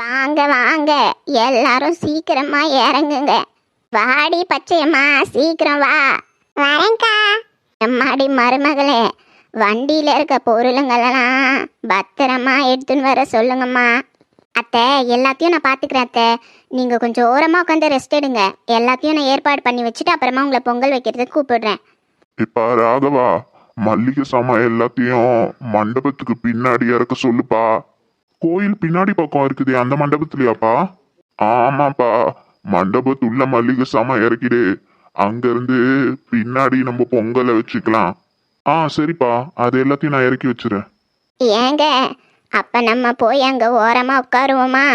வாங்க வாங்க. எல்லாரும் சீக்கிரமா இறங்குங்க. வாடி பச்சையம்மா. சீக்கிரம் வா. வரேங்க்கா எம்மாடி மருமகளே வண்டியில இருக்க பொருளுங்களெல்லாம் பத்திரமா எடுத்துன்னு வர சொல்லுங்கம்மா. அத்தை எல்லாத்தையும் நான் பார்த்துக்கிறேன் அத்தை. நீங்கள் கொஞ்சம் ஓரமாக உட்காந்து ரெஸ்ட் எடுங்க. எல்லாத்தையும் நான் ஏற்பாடு பண்ணி வச்சுட்டு அப்புறமா உங்களை பொங்கல் வைக்கிறதுக்கு கூப்பிடுறேன். இப்ப ராகவா மல்லிகை சாமான் எல்லாத்தையும் மண்டபத்துக்கு பின்னாடி இறக்க சொல்லுப்பா. கோயில் பின்னாடி பக்கம் இருக்குதே அந்த மண்டபத்துலயாப்பா? ஆமாப்பா மண்டபத்துள்ள மல்லிகை சாமான் இறக்கிடு. அங்க இருந்து பின்னாடி நம்ம பொங்கலை வச்சுக்கலாம். ஆ சரிப்பா அது எல்லாத்தையும் நான் இறக்கி வச்சிடுறேன் ஏங்க அப்போ நம்ம போய் அங்கே ஓரமாக உட்காருவோமா?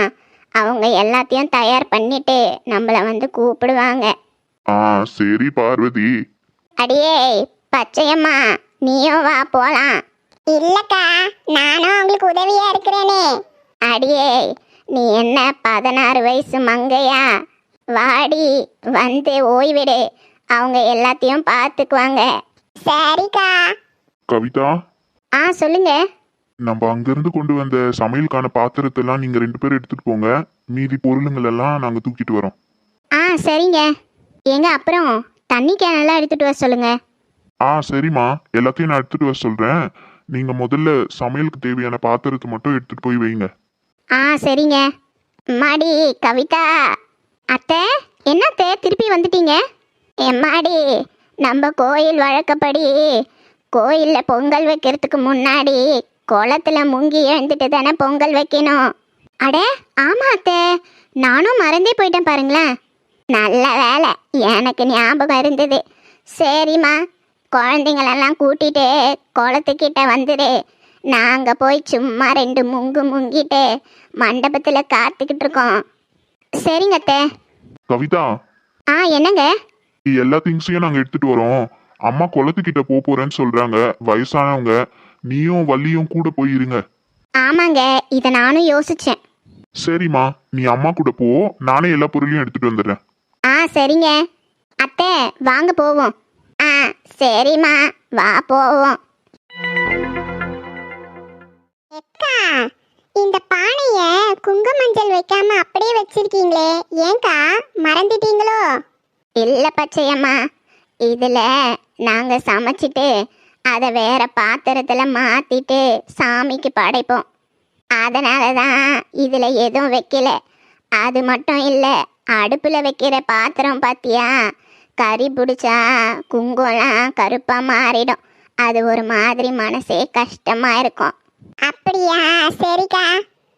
அவங்க எல்லாத்தையும் தயார் பண்ணிட்டு நம்மளை வந்து கூப்பிடுவாங்க. ஆ சரி பார்வதி. அடியே பச்சையம்மா நீயும் வா போலாம். இல்லக்கா நானும் உங்களுக்கு உதவியா இருக்கிறேனே. அடியே நீ என்ன பதினாறு வயசு மங்கையா? வாடி வந்து ஓய்விடு. அவங்க எல்லாத்தையும் பார்த்துக்குவாங்க. சரிக்கா. கவிதா? ஆ சொல்லுங்க. நம்ம அங்கிருந்து கொண்டு வந்த சமையலுக்கான பாத்திரத்தெல்லாம் நீங்க ரெண்டு பேரும் எடுத்துட்டு போங்க. மீதி பொருளுங்கள் எல்லாம் நாங்க தூக்கிட்டு வரோம். ஆ சரிங்க. ஏங்க அப்புறம்? தண்ணி கேனெல்லாம் எடுத்துட்டு வர சொல்லுங்க. ஆ சரிம்மா. எல்லாத்தையும் நான் எடுத்துட்டு வர சொல்றேன். நீங்க முதல்ல சமையலுக்கு தேவையான பாத்திரத்தை மட்டும் எடுத்துட்டு போய் வைங்க. ஆ சரிங்க. அம்மாடி கவிதா. அத்தை என்னத்தை திருப்பி வந்துட்டீங்க? எம்மாடி நம்ம கோயில் வழக்கப்படி கோயிலில் பொங்கல் வைக்கிறதுக்கு முன்னாடி குளத்துல முங்கி எழுந்துட்டு தானே பொங்கல் வைக்கணும். அட ஆமா அத்தை. நானும் மறந்தே போயிட்டேன் பாருங்களேன். நல்ல வேலை. எனக்கு ஞாபகம் இருந்தது. சரிம்மா குழந்தைங்களெல்லாம் கூட்டிட்டு குளத்துக்கிட்ட வந்துடு நாங்கள் போய் சும்மா ரெண்டு முங்கு முங்கிட்டு மண்டபத்தில் காத்துக்கிட்டு இருக்கோம். சரிங்க அத்தை. கவிதா. ஆ என்னங்க? எல்லா திங்ஸையும் நாங்க எடுத்துட்டு வரோம். அம்மா குளத்துக்கிட்ட போக போறேன்னு சொல்றாங்க. வயசானவங்க நீயும் வள்ளியும் கூட போய் இருங்க. ஆமாங்க இதை நானும் யோசித்தேன் சரிம்மா நீ அம்மா கூட போ. நானே எல்லா பொருளையும் எடுத்துட்டு வந்துடுறேன். சரிங்க. அத்தை வாங்க போவோம். ஆ சரிம்மா. வா போவோம். அக்கா இந்த பானைய குங்க மஞ்சள் வைக்காம அப்படியே வச்சிருக்கீங்களே. ஏங்கா மறந்துட்டீங்களோ? இல்ல பச்சையம்மா. இதுல நாங்க சமைச்சிட்டு அதை வேற பாத்திரத்துல மாத்திட்டு சாமிக்கு படைப்போம். அதனால தான் இதில் எதுவும் வைக்கல. அது மட்டும் இல்லை அடுப்பில் வைக்கிற பாத்திரம் பார்த்தியா கறி பிடிச்சா குங்குமம்லாம் கருப்பாக மாறிடும். அது ஒரு மாதிரி மனசே கஷ்டமாக இருக்கும். அப்படியா? சரிக்கா.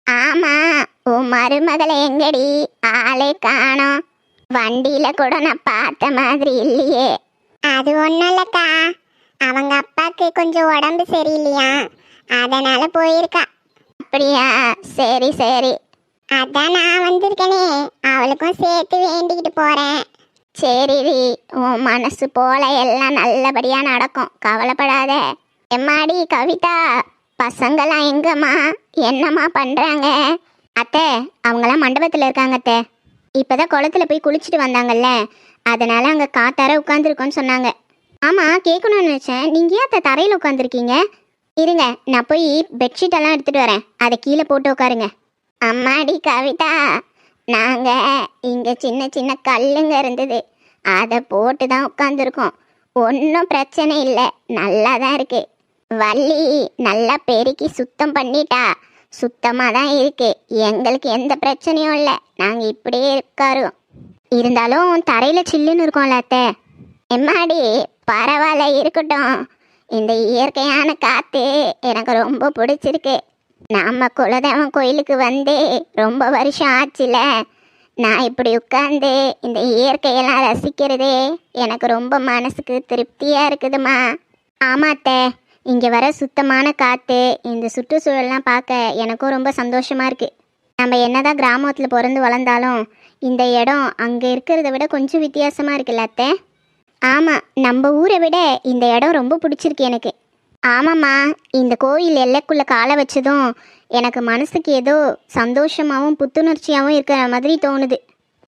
ஆமாம் உன் மருமகளை எங்கடி? ஆளே காணோம். வண்டியில் கூட நான் பார்த்த மாதிரி இல்லையே. அது ஒன்றும் இல்லைக்கா. அவங்க அப்பாவுக்கு கொஞ்சம் உடம்பு சரியில்லையா? அதனால போயிருக்கா. அப்படியா? சரி சரி. அதான் நான் வந்திருக்கனே. அவளுக்கும் சேர்த்து வேண்டிக்கிட்டு போகிறேன் சரி உன் மனசு போல எல்லாம் நல்லபடியாக நடக்கும். கவலைப்படாத. எம்மாடி கவிதா பசங்களாம் எங்கம்மா? என்னம்மா பண்ணுறாங்க அத்தை அவங்களாம் மண்டபத்தில் இருக்காங்க அத்தை. இப்போ தான் குளத்துல போய் குளிச்சுட்டு வந்தாங்கல்ல. அதனால் அங்கே காத்தார உட்காந்துருக்கோன்னு சொன்னாங்க. ஆமாம் கேட்கணும்னு நினச்சேன். நீங்கள் ஏன் அத்தை தரையில் உட்காந்துருக்கீங்க இருங்க நான் போய் பெட்ஷீட்டெல்லாம் எடுத்துகிட்டு வரேன். அதை கீழே போட்டு உட்காருங்க. அம்மாடி கவிதா. நாங்கள் இங்கே சின்ன சின்ன கல்லுங்க இருந்தது. அதை போட்டு தான் உட்காந்துருக்கோம் ஒன்றும் பிரச்சனை இல்லை. நல்லா தான் இருக்கு. வள்ளி நல்லா பெருக்கி சுத்தம் பண்ணிட்டா சுத்தமாக தான் இருக்கு. எங்களுக்கு எந்த பிரச்சனையும் இல்லை. நாங்கள் இப்படியே இருக்காரோம் இருந்தாலும் தரையில் சில்லுன்னு இருக்கோம்ல அத்தை. எம்மாடி? பரவாயில்ல இருக்கட்டும். இந்த இயற்கையான காற்று எனக்கு ரொம்ப பிடிச்சிருக்கு. நம்ம குலதெய்வம் கோயிலுக்கு வந்து. ரொம்ப வருஷம் ஆச்சுல. நான் இப்படி உட்காந்து இந்த இயற்கையெல்லாம் ரசிக்கிறதே எனக்கு ரொம்ப மனசுக்கு திருப்தியாக இருக்குதுமா. ஆமாத்தே இங்கே வர சுத்தமான காற்று இந்த சுற்றுச்சூழல்லாம் பார்க்க எனக்கும் ரொம்ப சந்தோஷமாக இருக்குது நம்ம என்னதான் கிராமத்தில் பிறந்து வளர்ந்தாலும் இந்த இடம் அங்கே இருக்கிறத விட கொஞ்சம் வித்தியாசமாக இருக்குல்ல அத்தை. ஆமாம் நம்ம ஊரை விட இந்த இடம் ரொம்ப பிடிச்சிருக்கு எனக்கு. ஆமாம்மா இந்த கோயில் எல்லைக்குள்ளே காலை வச்சதும் எனக்கு மனசுக்கு ஏதோ சந்தோஷமாகவும் புத்துணர்ச்சியாகவும் இருக்கிற மாதிரி தோணுது.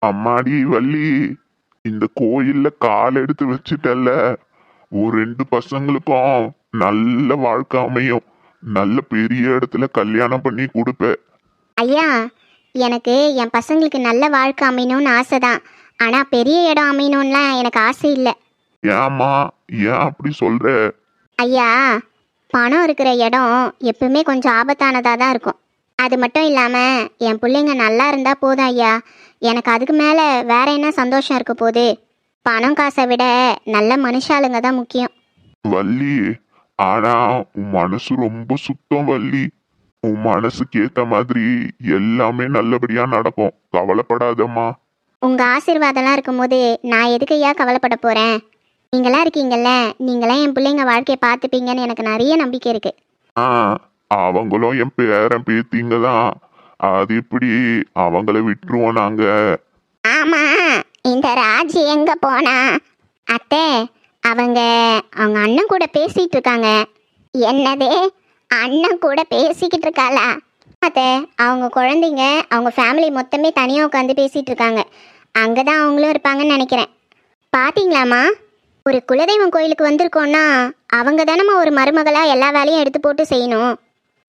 அம்மாடி வள்ளி இந்த கோயில்ல கால் எடுத்து வச்சுட்டல்ல. ஒரு ரெண்டு பசங்களுக்கும் நல்ல வாழ்க்கை அமையும். நல்ல பெரிய இடத்துல கல்யாணம் பண்ணி கொடுப்ப ஐயா எனக்கு என் பசங்களுக்கு நல்ல வாழ்க்கை அமையணும்னு ஆசை தான் ஆனால் பெரிய இடம் அமையணும்லாம் எனக்கு ஆசை இல்லை. ஏம்மா ஏன் அப்படி சொல்ற? ஐயா பணம் இருக்கிற இடம் எப்பவுமே கொஞ்சம் ஆபத்தானதாக தான் இருக்கும். அது மட்டும் இல்லாமல் என் பிள்ளைங்க நல்லா இருந்தால் போதும் ஐயா. எனக்கு அதுக்கு மேலே வேற என்ன சந்தோஷம் இருக்க போகுது? பணம் காசை விட நல்ல மனுஷாளுங்க தான் முக்கியம். வள்ளி ஆனா உன் மனசு ரொம்ப சுத்தம் வள்ளி. உன் மனசுக்கு ஏத்த மாதிரி எல்லாமே நல்லபடியா நடக்கும். கவலைப்படாதம்மா. உங்கள் ஆசீர்வாதம்லாம் இருக்கும்போது நான் எதுக்கு ஐயா கவலைப்பட போகிறேன் நீங்களாம் இருக்கீங்கல்ல? நீங்களாம் என் பிள்ளைங்க வாழ்க்கையை பார்த்துப்பீங்கன்னு எனக்கு நிறைய நம்பிக்கை இருக்குது ஆ அவங்களும் என் பேரன் பேத்திங்க தான். அது எப்படி அவங்கள விட்டுருவோம் நாங்க? ஆமா இந்த ராஜி எங்க போனா? அத்தை அவங்க அவங்க அண்ணன் கூட பேசிட்டு இருக்காங்க. என்னது? அண்ணன் கூட பேசிக்கிட்டு இருக்காளா? அத்தை அவங்க குழந்தைங்க அவங்க ஃபேமிலி மொத்தமே தனியாக உட்காந்து பேசிட்டு இருக்காங்க. அங்கே தான் அவங்களும் இருப்பாங்கன்னு நினைக்கிறேன். பாத்தீங்களாம்மா? ஒரு குலதெய்வம் கோயிலுக்கு வந்திருக்கோன்னா அவங்க தானம்மா ஒரு மருமகளாக எல்லா வேலையும் எடுத்து போட்டு செய்யணும்.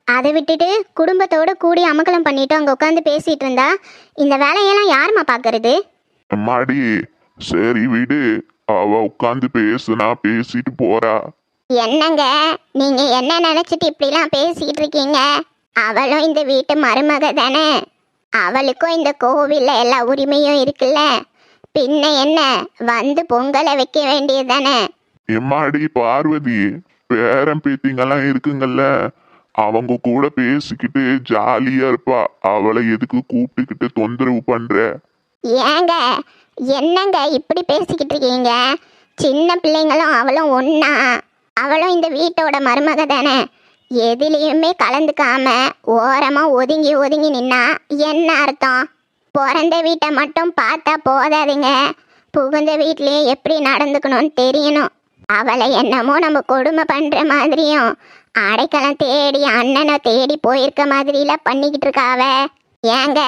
அதை விட்டுட்டு குடும்பத்தோட கூடி அமக்கலம் பண்ணிட்டு அங்கே உட்காந்து பேசிட்டு இருந்தா இந்த வேலையெல்லாம் யாரும்மா பார்க்கறது அம்மாடி சரி விடு. அவ உட்காந்து பேசுனா பேசிட்டு போறா. என்னங்க? நீங்க என்ன நினைச்சிட்டு இப்படிலாம் பேசிட்டு இருக்கீங்க? அவளும் இந்த வீட்டு மருமக தானே. அவளுக்கும் இந்த கோவில்ல எல்லா உரிமையும் இருக்குல்ல. பின்ன என்ன? வந்து பொங்கலை வைக்க வேண்டியது தானே எம்மாடி பார்வதி பேரன் பேத்திங்கெல்லாம் இருக்குங்கல்ல அவங்க கூட பேசிக்கிட்டு ஜாலியா இருப்பா. அவளை எதுக்கு கூப்பிட்டுக்கிட்டு தொந்தரவு பண்ற? ஏங்க என்னங்க இப்படி பேசிக்கிட்டு இருக்கீங்க? சின்ன பிள்ளைங்களும் அவளும் ஒண்ணா? அவளும் இந்த வீட்டோட மருமக தானே? எதுலேயுமே கலந்துக்காம ஓரமா ஒதுங்கி ஒதுங்கி நின்னா என்ன அர்த்தம்? பிறந்த வீட்டை மட்டும் பார்த்தா போதாதுங்க. புகுந்த வீட்லயே எப்படி நடந்துக்கணும்னு தெரியணும். அவளை என்னமோ நம்ம கொடுமை பண்ற மாதிரியும் அடைக்கலம் தேடி அண்ணனை தேடி போயிருக்க மாதிரிலாம் பண்ணிக்கிட்டு இருக்காவ ஏங்க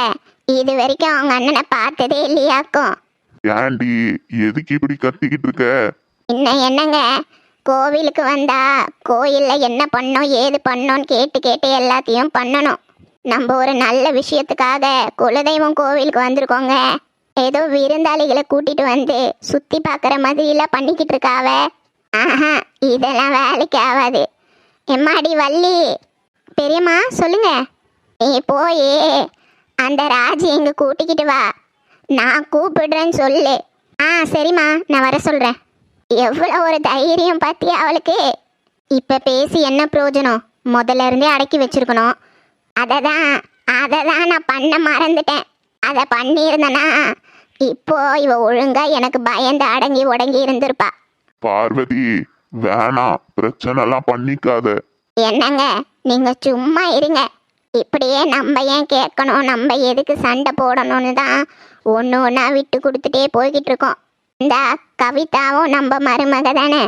இது வரைக்கும் அவங்க அண்ணனை பார்த்ததே இல்லையாக்கும். ஏண்டி எதுக்கு இப்படி கத்திக்கிட்டு இருக்க? இன்னும் என்னங்க கோவிலுக்கு வந்தா கோயில்ல என்ன பண்ணோம் ஏது பண்ணோன்னு கேட்டு கேட்டு எல்லாத்தையும் பண்ணணும். நம்ம ஒரு நல்ல விஷயத்துக்காக குலதெய்வம் கோவிலுக்கு வந்திருக்கோங்க. ஏதோ விருந்தாளிகளை கூட்டிட்டு வந்து சுத்தி பார்க்குற மாதிரிலாம் பண்ணிக்கிட்டு இருக்காவ. ஆஹா இதெல்லாம் வேலைக்கு ஆகாது. எம்மாடி வள்ளி பெரியம்மா சொல்லுங்க. நீ போய் அந்த ராஜி எங்க கூட்டிக்கிட்டு வா. நான் கூப்பிடுறேன்னு சொல்லு. ஆ சரிம்மா நான் வர சொல்கிறேன் எவ்வளோ ஒரு தைரியம் பார்த்தியா அவளுக்கு? இப்போ பேசி என்ன பிரயோஜனம்? முதல்ல இருந்தே அடக்கி வச்சிருக்கணும். அதை தான் அதை தான் நான் பண்ண மறந்துட்டேன். அதை பண்ணியிருந்தேனா இப்போ இவ ஒழுங்கா எனக்கு பயந்து அடங்கி உடங்கி இருந்திருப்பா. பார்வதி வேணாம் பிரச்சனைலாம் பண்ணிக்காத. என்னங்க நீங்க சும்மா இருங்க. இப்படியே நம்ம ஏன் கேட்கணும்? நம்ம எதுக்கு சண்டை போடணும்னு தான் ஒன்று ஒன்றா விட்டு கொடுத்துட்டே போய்கிட்டு இருக்கோம். இந்த கவிதாவும் நம்ம மருமக தானே.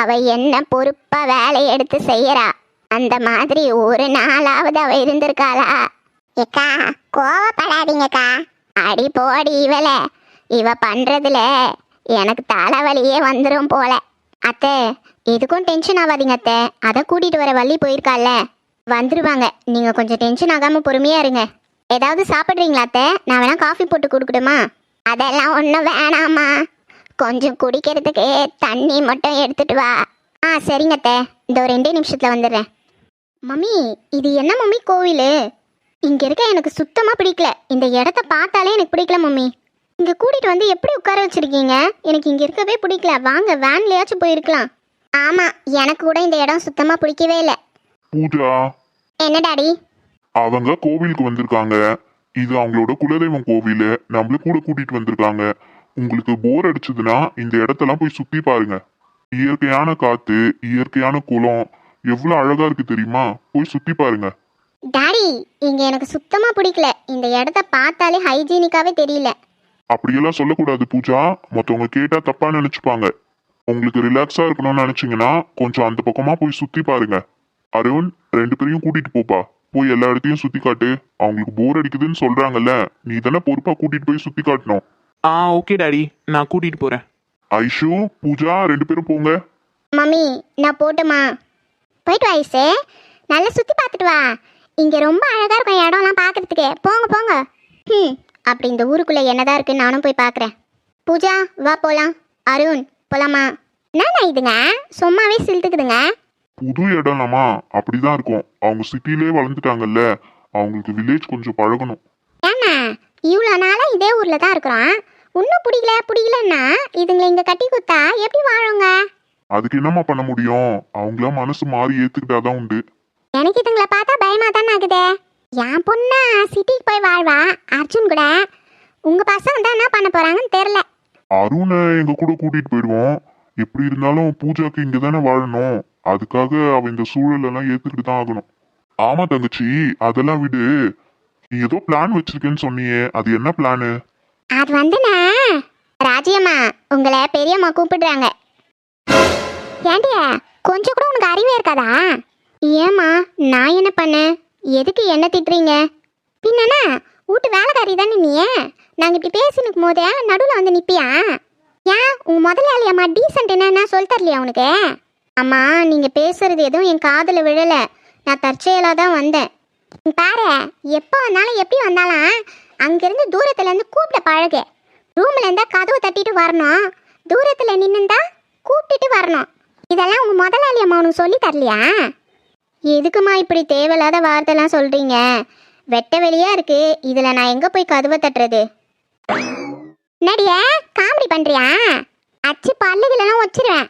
அவ என்ன பொறுப்பா வேலையை எடுத்து செய்யறா? அந்த மாதிரி ஒரு நாளாவது அவ இருந்திருக்காளா? ஏக்கா கோவப்படாதீங்கக்கா. அடி போடி இவள. இவ பண்றதுல எனக்கு தலைவலியே வந்துடும் போல. அத்தை எதுக்கும் டென்ஷன் ஆகாதீங்க அத்தை. அதை கூட்டிட்டு வர வள்ளி போயிருக்கால வந்துருவாங்க. நீங்க கொஞ்சம் டென்ஷன் ஆகாம பொறுமையா இருங்க. ஏதாவது சாப்பிட்றீங்களா அத்தை? நான் வேணா காஃபி போட்டு கொடுக்கட்டுமா? அதெல்லாம் ஒன்றும் வேணாமா கொஞ்சம் குடிக்கிறதுக்கு தண்ணி மட்டும் எடுத்துட்டு வா. ஆ சரிங்க அத்தை. இந்த ஒரு ரெண்டே நிமிஷத்தில் வந்துடுறேன். மம்மி இது என்ன மம்மி கோவில்? இங்க இருக்க எனக்கு சுத்தமா பிடிக்கல. இந்த இடத்த பார்த்தாலே எனக்கு பிடிக்கல மம்மி. இங்க கூட்டிட்டு வந்து எப்படி உட்கார வச்சிருக்கீங்க? எனக்கு இங்க இருக்கவே பிடிக்கல. வாங்க வேன்லயாச்சும் போயிருக்கலாம். ஆமா எனக்கு கூட இந்த இடம் சுத்தமா பிடிக்கவே இல்லை. பூஜா. என்ன டாடி? அவங்க கோவிலுக்கு வந்திருக்காங்க. இது அவங்களோட குலதெய்வம் கோவில். நம்மள கூட கூட்டிட்டு வந்திருக்காங்க. உங்களுக்கு போர் அடிச்சதுன்னா இந்த இடத்தெல்லாம் போய் சுத்தி பாருங்க. இயற்கையான காத்து இயற்கையான குளம் எவ்வளவு அழகா இருக்கு தெரியுமா? போய் சுத்தி பாருங்க. டாடி இங்க எனக்கு சுத்தமா பிடிக்கல. இந்த இடத்த பார்த்தாலே ஹைஜீனிக்காவே தெரியல. அப்படியெல்லாம் சொல்லக்கூடாது பூஜா. மத்தவங்க கேட்டா தப்பா நினைச்சுப்பாங்க. உங்களுக்கு ரிலாக்ஸா இருக்கணும்னு நினைச்சீங்கன்னா கொஞ்சம் அந்த பக்கமா போய் சுத்தி பாருங்க. அருண் ரெண்டு பேரையும் கூட்டிட்டு போப்பா. போய் எல்லா இடத்தையும் சுத்தி காட்டு. அவங்களுக்கு போர் அடிக்குதுன்னு சொல்றாங்கல்ல நீ தானே பொறுப்பா கூட்டிட்டு போய் சுத்தி காட்டணும். ஆ ஓகே டாடி. நான் கூட்டிகிட்டு போகிறேன் ஐஷு பூஜா ரெண்டு பேரும் போங்க. மம்மி நான் போட்டுமா? போயிட்டு வா ஐசு. நல்லா சுற்றி பார்த்துட்டு வா. இங்கே ரொம்ப அழகாக இருக்கும் இடம்லாம் பார்க்கறதுக்கு. போங்க போங்க. ம் அப்படி இந்த ஊருக்குள்ளே என்னதான் இருக்குன்னு நானும் போய் பார்க்குறேன். பூஜா வா போகலாம் அருண் போலாமா? என்னண்ணா இதுங்க? சும்மாவே சிலுத்துக்குதுங்க. புது இடம்லாமா? அப்படிதான் இருக்கும். அவங்க சிட்டிலே வளர்ந்துட்டாங்கல்ல. அவங்களுக்கு வில்லேஜ் கொஞ்சம் பழகணும். ஏண்ணா இவ்வளோ நாளாக இதே ஊரில் தான் இருக்கிறோம். இன்னும் பிடிக்கல பிடிக்கலன்னா இதுங்களை இங்கே கட்டி குத்தா எப்படி வாழுங்க? அதுக்கு என்னம்மா பண்ண முடியும்? அவங்கள மனசு மாறி ஏத்துக்கிட்டாதான் உண்டு. எனக்கு இதுங்களை பார்த்தா பயமாக தானே ஆகுது? என் பொண்ணா சிட்டிக்கு போய் வாழ்வா? அர்ஜுன் கூட? உங்கள் பசங்க தான் என்ன பண்ண போகிறாங்கன்னு தெரில அருணை எங்க கூட கூட்டிட்டு போயிடுவோம். எப்படி இருந்தாலும் பூஜாக்கு இங்க தானே வாழணும். அதுக்காக அவ இந்த சூழல் எல்லாம் ஏத்துக்கிட்டு தான் ஆகணும். ஆமா தங்கச்சி அதெல்லாம் விடு. நீ ஏதோ பிளான் வச்சிருக்கேன்னு சொன்னியே. அது என்ன பிளானு அது வந்துண்ணா. ராஜியம்மா உங்களை பெரியம்மா கூப்பிடுறாங்க. ஏண்டிய கொஞ்சம் கூட உனக்கு அறிவே இருக்காதா? ஏம்மா நான் என்ன பண்ணேன்? எதுக்கு என்ன திட்டுறீங்க? பின்னண்ணா வீட்டு வேலைக்காரி தானே நீ? நாங்கள் இப்படி நிற்கும் போதே நடுவில் வந்து நிற்பியா ஏன் உன் முதலாளியம்மா டீசென்ட் என்னன்னா சொல்லி தரலையா உனக்கு? அம்மா நீங்கள் பேசுறது எதுவும் என் காதில் விழலை. நான் தற்செயலாக தான் வந்தேன். பாரு எப்போ வந்தாலும் எப்படி வந்தாலும் அங்கேருந்து தூரத்துலேருந்து கூப்பிட பழகு. ரூம்ல இருந்தால் கதவு தட்டிட்டு வரணும். தூரத்தில் நின்றுந்தா கூப்பிட்டுட்டு வரணும். இதெல்லாம் உங்க முதலாளி அம்மா உனக்கு சொல்லி தரலையா? எதுக்குமா இப்படி தேவையில்லாத வார்த்தைலாம் சொல்றீங்க? வெட்ட வெளியா இருக்கு. இதுல நான் எங்க போய் கதவை தட்டுறது? நடிய காமெடி பண்றியா? அச்சு பல்லுகளெல்லாம் வச்சிருவேன்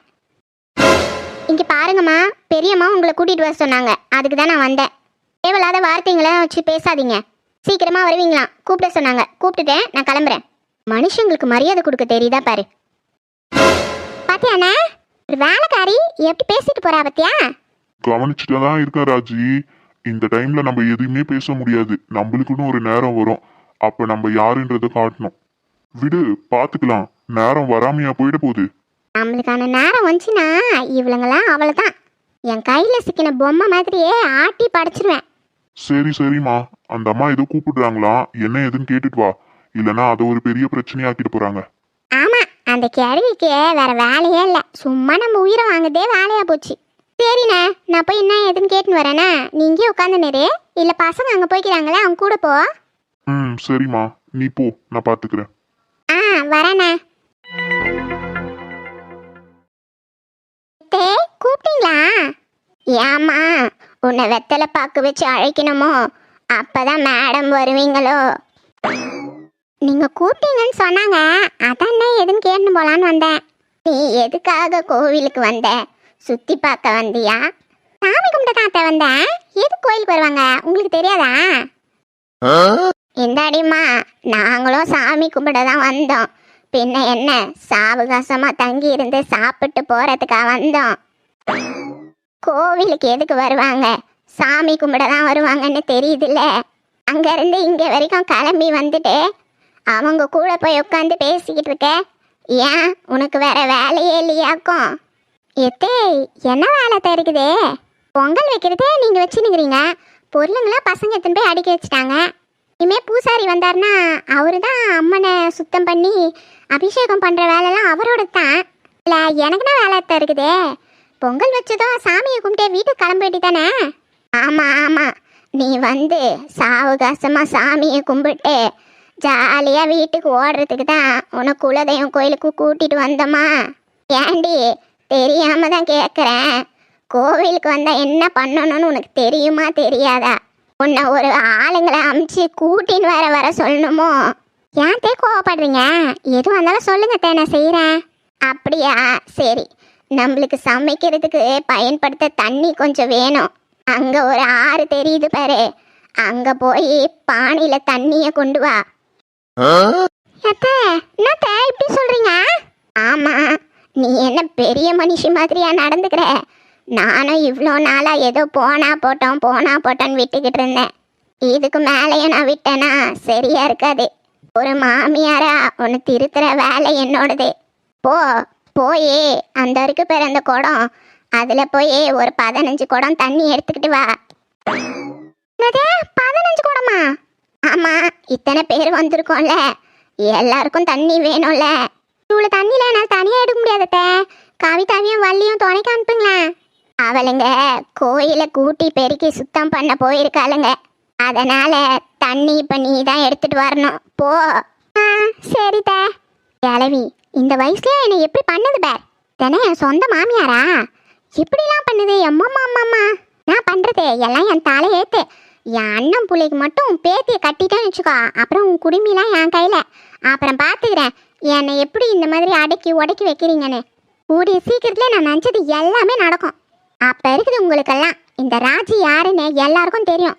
இங்க பாருங்கம்மா பெரியம்மா உங்களை கூட்டிட்டு வர சொன்னாங்க. அதுக்கு தான் நான் வந்தேன். தேவையில்லாத வார்த்தைங்களை வச்சு பேசாதீங்க. சீக்கிரமா வருவீங்களாம் கூப்பிட சொன்னாங்க. கூப்பிட்டுட்டேன் நான் கிளம்புறேன். மனுஷங்களுக்கு மரியாதை கொடுக்க தெரியுதா பாரு. பாத்தியாண்ணே வேலைக்காரி எப்படி பேசிட்டு போறா பாத்தியா? கவனிச்சுட்டு தான் இருக்கேன் ராஜி. இந்த டைம்ல நம்ம எதுவுமே பேச முடியாது. நம்மளுக்குன்னு ஒரு நேரம் வரும். அப்ப நம்ம யாருன்றதை காட்டணும். விடு பாத்துக்கலாம். நேரம் வராமையா போயிட போகுது. நம்மளுக்கான நேரம் வந்துச்சுன்னா இவளுங்களாம் அவ்வளோதான் என் கையில் சிக்கின பொம்மை மாதிரியே ஆட்டி படைச்சிருவேன். சரி சரிம்மா. அந்த அம்மா ஏதோ கூப்பிடுறாங்களா? என்ன ஏதுன்னு கேட்டுட்டு வா. இல்லைன்னா அதை ஒரு பெரிய பிரச்சனையாக்கிட்டு போறாங்க. அந்த கேள்விக்கு வேற வேலையே இல்லை. சும்மா நம்ம உயிரை வாங்குதே வேலையா போச்சு. சரிண்ணே நான் போய் என்ன ஏதுன்னு கேட்டுன்னு வரேண்ணே நீ இங்கேயே உட்காந்து நிறு இல்லை பசங்க அங்கே போய்க்கிறாங்களே அவங்க கூட போ. ம் சரிம்மா. நீ போ நான் பாத்துக்கிறேன். ஆ வரேண்ணே. தே கூப்பிட்டீங்களா? ஏம்மா உன்னை வெத்தலை பாக்கு வச்சு அழைக்கணுமோ? அப்பதான் மேடம் வருவீங்களோ? நீங்கள் கூப்பிட்டீங்கன்னு சொன்னாங்க. அதான் எதுன்னு கேட்டு போகலான்னு வந்தேன். நீ எதுக்காக கோவிலுக்கு வந்த? சுற்றி பார்க்க வந்தியா? சாமி கும்பிட்டு தாத்த வந்தேன். எது கோயிலுக்கு வருவாங்க? உங்களுக்கு தெரியாதா? இந்தாடிம்மா நாங்களும் சாமி கும்பிட தான் வந்தோம். பின்ன என்ன? சாவகாசமாக தங்கி இருந்து சாப்பிட்டு போகிறதுக்காக வந்தோம். கோவிலுக்கு எதுக்கு வருவாங்க? சாமி கும்பிட தான் வருவாங்கன்னு தெரியுதுல்ல. அங்கேருந்து இங்கே வரைக்கும் கிளம்பி வந்துட்டு அவங்க கூட போய் உட்காந்து பேசிக்கிட்டு இருக்க. ஏன்? உனக்கு வேற வேலையே இல்லையாக்கும். எத்தே என்ன வேலை தருக்குதே பொங்கல் வைக்கிறதே நீங்கள் வச்சுனுக்கிறீங்க பொருளுங்களாம் பசங்க எத்தனை போய் அடுக்கி வச்சுட்டாங்க. இனிமே பூசாரி வந்தார்னா அவரு தான் அம்மனை சுத்தம் பண்ணி அபிஷேகம் பண்ணுற வேலைலாம் அவரோட தான் இல்லை எனக்கு தான் வேலை தான் இருக்குதே பொங்கல் வச்சதும் சாமியை கும்பிட்டே வீட்டுக்கு கிளம்பிட்டு தானே ஆமாம் ஆமாம் நீ வந்து சாவகாசமாக சாமியை கும்பிட்டு ஜாலியாக வீட்டுக்கு ஓடுறதுக்கு தான் உன்னை குலதெய்வம் கோயிலுக்கு கூட்டிட்டு வந்தோமா? ஏண்டி? தெரியாம தான் கேட்குறேன் கோவிலுக்கு வந்தால் என்ன பண்ணணும்னு உனக்கு தெரியுமா தெரியாதா? உன்னை ஒரு ஆளுங்களை அமுச்சு கூட்டின்னு வர வர சொல்லணுமோ? ஏன் தே கோவப்படுறீங்க? எதுவும் இருந்தாலும் சொல்லுங்க தே நான் செய்கிறேன் அப்படியா? சரி. நம்மளுக்கு சமைக்கிறதுக்கு பயன்படுத்த தண்ணி கொஞ்சம் வேணும். அங்கே ஒரு ஆறு தெரியுது பாரு. அங்கே போய் பானையில் தண்ணியை கொண்டு வா. என்னத்த இப்படி சொல்றீங்க? ஆமா நீ என்ன பெரிய மனுஷி மாதிரியா நடந்துக்கிற? நானும் இவ்வளோ நாளா ஏதோ போனா போட்டோம் போனா போட்டோன்னு விட்டுக்கிட்டு இருந்தேன். இதுக்கு மேலேயும் நான் விட்டேனா சரியா இருக்காது. ஒரு மாமியாரா உன்னை திருத்துற வேலை என்னோடது. போ போயே அந்த இருக்கு பேர் அந்த குடம். அதில் போய் ஒரு பதினஞ்சு குடம் தண்ணி எடுத்துக்கிட்டு வா. பதினஞ்சு குடமா? ஆமா இத்தனை பேர் வந்திருக்கோம்ல. எல்லாருக்கும் தண்ணி வேணும்ல. இவ்வளோ தண்ணியில் என்னால் தனியாக எடுக்க முடியாதத்த கவிதாவையும் வள்ளியும் துணைக்கு அனுப்புங்களேன். அவளுங்க கோயிலை கூட்டி பெருக்கி சுத்தம் பண்ண போயிருக்காளுங்க. அதனால தண்ணி இப்ப நீ தான் எடுத்துட்டு வரணும். போ. ஆ சரித கிளவி இந்த வயசுல என்னை எப்படி பண்ணது பேர்? தானே என் சொந்த மாமியாரா? இப்படிலாம் பண்ணுது. எம்மம்மா அம்மா நான் பண்றது? எல்லாம் என் தலையேத்து என் அண்ணன் பிள்ளைக்கு மட்டும் பேத்தியை கட்டிட்டேன்னு வச்சுக்கோ. அப்புறம் உன் குடுமிலாம் என் கையில். அப்புறம் பார்த்துக்கிறேன் என்னை எப்படி இந்த மாதிரி அடக்கி உடக்கி வைக்கிறீங்கன்னு. கூடிய சீக்கிரத்தில் நான் நினச்சது எல்லாமே நடக்கும். அப்போ இருக்குது உங்களுக்கெல்லாம். இந்த ராஜி யாருன்னு எல்லாருக்கும் தெரியும்.